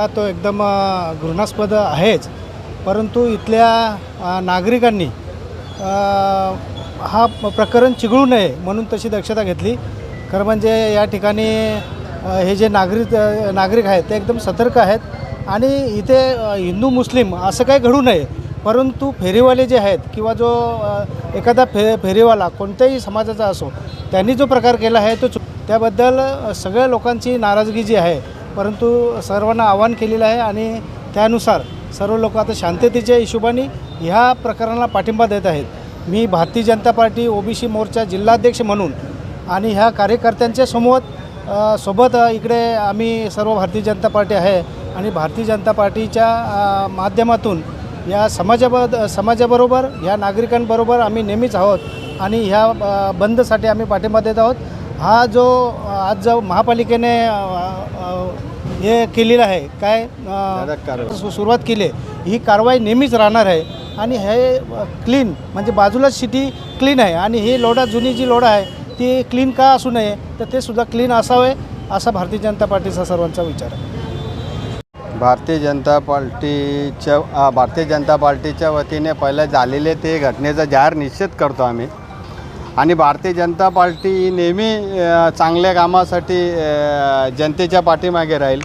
ला तो एकदम घृणास्पद आहेच. परंतु इथल्या नागरिकांनी हा प्रकरण चिघळू नये म्हणून तशी दक्षता घेतली. खरं म्हणजे या ठिकाणी हे जे नागरिक नागरिक आहेत ते एकदम सतर्क आहेत. आणि इथे हिंदू मुस्लिम असं काही घडू नये. परंतु फेरीवाले जे आहेत किंवा जो एखादा फे फेरीवाला कोणत्याही समाजाचा असो त्यांनी जो प्रकार केला आहे तो चुक त्याबद्दल सगळ्या लोकांची नाराजगी जी आहे परंतु सर्वांना आवाहन केलेलं आहे आणि त्यानुसार सर्व लोक आता शांततेच्या हिशोबाने ह्या प्रकरणाला पाठिंबा देत आहेत. मी भारतीय जनता पार्टी ओबीसी मोर्चा जिल्हाध्यक्ष म्हणून आणि ह्या कार्यकर्त्यांच्या समोर सोबत इकडे आम्ही सर्व भारतीय जनता पार्टी आहे आणि भारतीय जनता पार्टीच्या माध्यमातून या समाजाबद समाजाबरोबर ह्या नागरिकांबरोबर आम्ही नेहमीच आहोत आणि ह्या बंदसाठी आम्ही पाठिंबा देत आहोत. हा जो आज जो महापालिकेने हे केलेलं आहे काय सुरुवात केली आहे ही कारवाई नेहमीच राहणार आहे आणि हे क्लीन म्हणजे बाजूलाच सिटी क्लीन आहे आणि ही लोढा जुनी जी लोढा आहे ती क्लीन का असू नये तर ते सुद्धा क्लीन असावे असा भारतीय जनता पार्टीचा सर्वांचा विचार आहे. भारतीय जनता पार्टीच्या भारतीय जनता पार्टीच्या वतीने पहिले झालेले ते घटनेचा जाहीर निषेध करतो आम्ही. आणि भारतीय जनता पार्टी नेहमी चांगल्या कामासाठी जनतेच्या पाठीमागे राहील.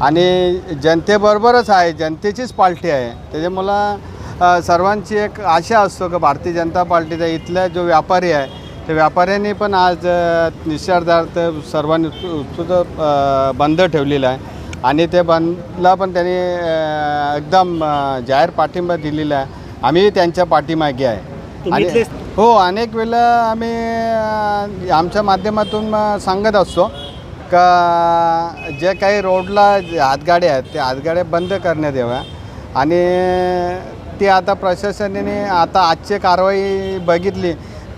आणि जनतेबरोबरच आहे जनतेचीच पार्टी आहे. त्याच्यामुळं अ, सर्वांची एक आशा असतो की भारतीय जनता पार्टीचा इथला जो व्यापारी आहे त्या व्यापाऱ्यांनी पण आज निषेधार्थ सर्वांनी उत्सुक बंद ठेवलेला आहे. आणि ते बंदला पण त्यांनी एकदम जाहीर पाठिंबा दिलेला आहे. आम्ही त्यांच्या पाठीमागे आहे. आणि हो अनेक वेळा आम्ही आमच्या माध्यमातून सांगत असतो का जे काही रोडला हातगाड्या आहेत त्या हातगाड्या बंद करण्यात याव्या. आणि ती आता प्रशासनाने आता आजची कारवाई बघितली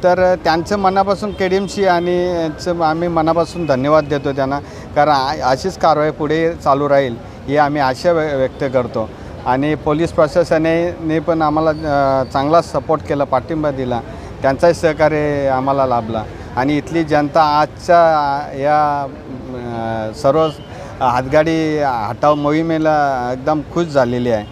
तर त्यांचं मनापासून के आणि यांचं आम्ही मनापासून धन्यवाद देतो त्यांना कारण अशीच कारवाई पुढे चालू राहील ही आम्ही आशा व्य व्यक्त करतो. आणि पोलीस प्रशासनाने पण आम्हाला चांगला सपोर्ट केला पाठिंबा दिला. त्यांचाही सहकार्य आम्हाला लाभला. आणि इथली जनता आजच्या या सर्व हातगाडी हटाव मोहिमेला एकदम खुश झालेली आहे.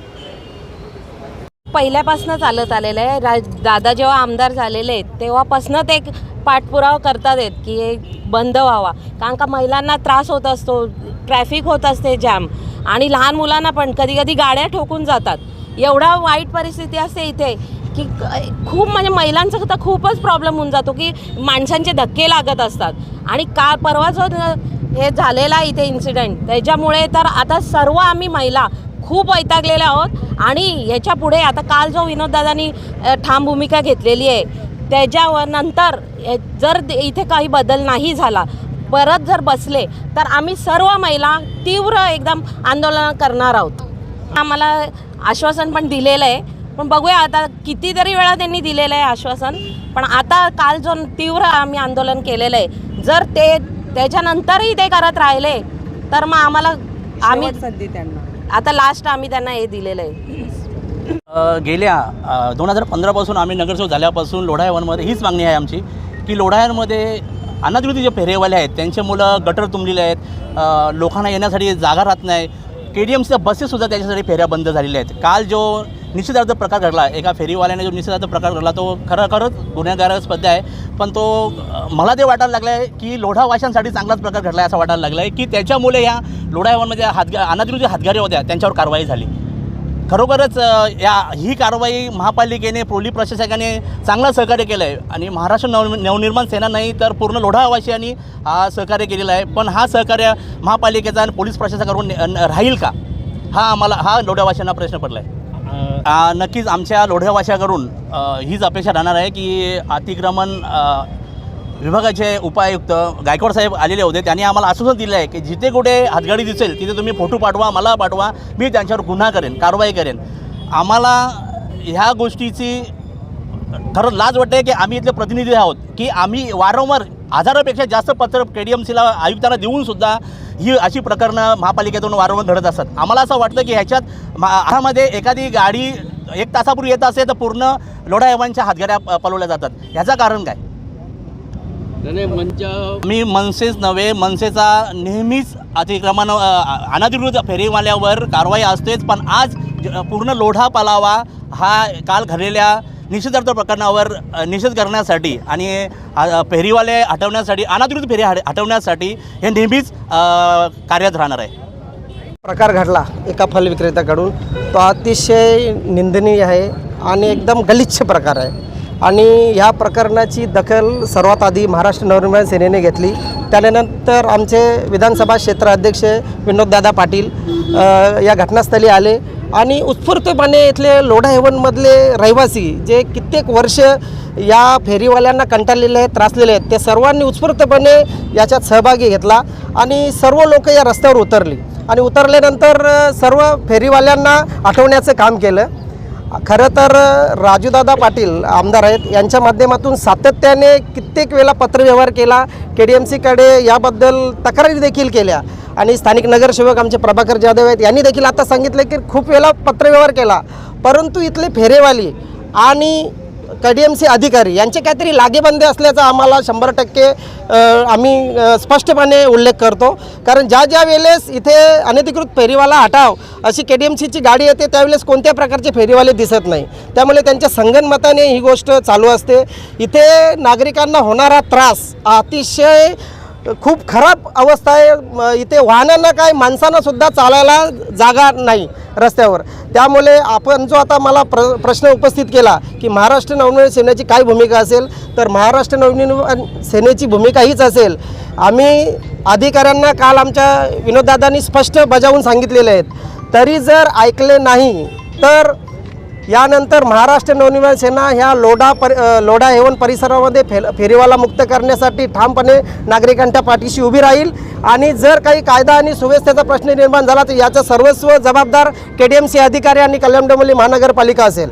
पहिल्यापासून चालत आलेलं आहे. रा दादा जेव्हा आमदार झालेले आहेत तेव्हापासून ते एक पाठपुरावा करतात आहेत की हे बंद व्हावा. कारण का महिलांना त्रास होत असतो ट्रॅफिक होत असते जाम. आणि लहान मुलांना पण कधी कधी गाड्या ठोकून जातात. एवढा वाईट परिस्थिती असते इथे. की खूप म्हणजे महिलांचा तर खूपच प्रॉब्लेम होऊन जातो की माणसांचे धक्के लागत असतात. आणि का परवा जो हे झालेला इथे इन्सिडेंट त्याच्यामुळे तर आता सर्व आम्ही महिला खूप वैतागलेले आहोत. आणि ह्याच्या पुढे आता काल जो विनोददादांनी ठाम भूमिका घेतलेली आहे त्याच्यावर नंतर जर इथे काही बदल नाही झाला परत जर बसले तर आम्ही सर्व महिला तीव्र एकदम आंदोलन करणार आहोत. आम्हाला आश्वासन पण दिलेलं आहे. पण बघूया आता कितीतरी वेळा त्यांनी दिलेलं आहे आश्वासन पण आता काल जो तीव्र आम्ही आंदोलन केलेलं आहे जर ते त्याच्यानंतरही ते करत राहिले तर मग आम्हाला आम्ही संधी त्यांना. आता लास्ट आम्ही त्यांना हे दिलेलं आहे. गेल्या दोन हजार पंधरापासून आम्ही नगरसेवक झाल्यापासून लोढायवनमध्ये हीच मागणी आहे आमची की लोढायांमध्ये अनाधिकृत जे फेरेवाले आहेत त्यांचे मुलं गटर तुंबलेले आहेत लोकांना येण्यासाठी जागा राहत नाही के डी एमच्या बसेससुद्धा त्याच्यासाठी फेऱ्या बंद झालेल्या आहेत. काल जो निश्चितार्थ प्रकार घडला. एका फेरीवाल्याने जो निश्चितार्थ प्रकार घडला तो खरं खरंच गुन्हेगारास्पद आहे. पण तो मला ते वाटायला लागलं आहे की लोढावाशांसाठी चांगलाच प्रकार घडला आहे असं वाटायला लागलं आहे की त्याच्यामुळे ह्या लोढावांमध्ये हातगा अनाधिकृत जे होत्या त्यांच्यावर कारवाई झाली. खरोखरच या ही कारवाई महापालिकेने पोलीस प्रशासकाने चांगलं सहकार्य केलं आहे आणि महाराष्ट्र नव नवनिर्माण सेना नाही तर पूर्ण लोढावासियांनी हा सहकार्य केलेला आहे. पण हा सहकार्य महापालिकेचा आणि पोलीस प्रशासकाकडून राहील का? हा आम्हाला हा लोढावासियांना प्रश्न पडला आहे नक्कीच आमच्या लोढ्यावाशाकडून हीच अपेक्षा राहणार आहे की अतिक्रमण विभागाचे उपायुक्त गायकवाड साहेब आलेले होते. त्यांनी आम्हाला आश्वासन दिलं आहे की जिथे कुठे हातगाडी दिसेल तिथे तुम्ही फोटो पाठवा मला पाठवा मी त्यांच्यावर गुन्हा करेन कारवाई करेन. आम्हाला ह्या गोष्टीची खरं लाज वाटते की आम्ही इथले प्रतिनिधी आहोत की आम्ही वारंवार हजारापेक्षा जास्त पत्र के डी एम सीला आयुक्तांना देऊन सुद्धा ही अशी प्रकरणं महापालिकेतून वारंवार घडत असतात. आम्हाला असं वाटतं की ह्याच्यात महामध्ये एखादी गाडी एक तासापूर्वी येत असेल तर पूर्ण लोढा एवांच्या हातगाड्या प- पळवल्या जातात. ह्याचं कारण काय? मी मनसेच नव्हे मनसेचा नेहमीच अतिक्रमण अनधिकृत फेरीवाल्यावर कारवाई असतेच पण आज पूर्ण लोढा पालावा हा काल घडलेल्या निषेधार्थ प्रकरणावर निषेध करण्यासाठी आणि फेरीवाले हटवण्यासाठी अनाधिकृत फेरी हटवण्यासाठी हे नेहमीच कार्यरत राहणार आहे. प्रकार घडला एका फल विक्रेत्याकडून. तो अतिशय निंदनीय आहे आणि एकदम गलिच्छ प्रकार आहे. आणि ह्या प्रकरणाची दखल सर्वात आधी महाराष्ट्र नवनिर्माण सेनेने घेतली. त्यानंतर आमचे विधानसभा क्षेत्र अध्यक्ष विनोददादा पाटील या घटनास्थळी आले. आणि उत्स्फूर्तपणे इथले लोढा हेवनमधले रहिवासी जे कित्येक वर्ष या फेरीवाल्यांना कंटाळलेले आहेत त्रासलेले आहेत ते सर्वांनी उत्स्फूर्तपणे याच्यात सहभागी घेतला आणि सर्व लोक या रस्त्यावर उतरली. आणि उतरल्यानंतर सर्व फेरीवाल्यांना आठवण्याचं काम केलं. खरं तर राजूदादा पाटील आमदार आहेत यांच्या माध्यमातून सातत्याने कित्येक वेळा पत्रव्यवहार केला. के डी एम सीकडे याबद्दल तक्रारी देखील केल्या. आणि स्थानिक नगरसेवक आमचे प्रभाकर जाधव आहेत यांनी देखील आता सांगितलं की खूप वेळा पत्रव्यवहार केला. परंतु इथले फेरेवाली आणि सी अधिकारी यांचे काहीतरी लागेबंदे असल्याचा आम्हाला शंभर टक्के आम्ही स्पष्टपणे उल्लेख करतो. कारण ज्या ज्या वेळेस इथे अनधिकृत फेरीवाला हटाव अशी के डी एम सीची गाडी येते त्यावेळेस कोणत्या प्रकारचे फेरीवाले दिसत नाही. त्यामुळे त्यांच्या संगनमताने ही गोष्ट चालू असते. इथे नागरिकांना होणारा त्रास अतिशय खूप खराब अवस्था आहे. इथे वाहनांना काय माणसांना सुद्धा चालायला जागा नाही रस्त्यावर. त्यामुळे आपण जो आता मला प्र प्रश्न उपस्थित केला की महाराष्ट्र नवनिर्माण सेनेची काय भूमिका असेल तर महाराष्ट्र नवनिर्माण सेनेची भूमिका हीच असेल. आम्ही अधिकाऱ्यांना काल आमच्या विनोददादांनी स्पष्ट बजावून सांगितलेले आहेत. तरी जर ऐकले नाही तर यानंतर महाराष्ट्र नवनिर्माण सेना ह्या लोढा पर लोढा हेवन परिसरामध्ये फे फेरीवाला मुक्त करण्यासाठी ठामपणे नागरिकांच्या पाठीशी उभी राहील. आणि जर काही कायदा आणि सुव्यवस्थेचा प्रश्न निर्माण झाला तर याचं सर्वस्व जबाबदार के डी एम सी अधिकारी आणि कल्याण डोंबिवली महानगरपालिका असेल.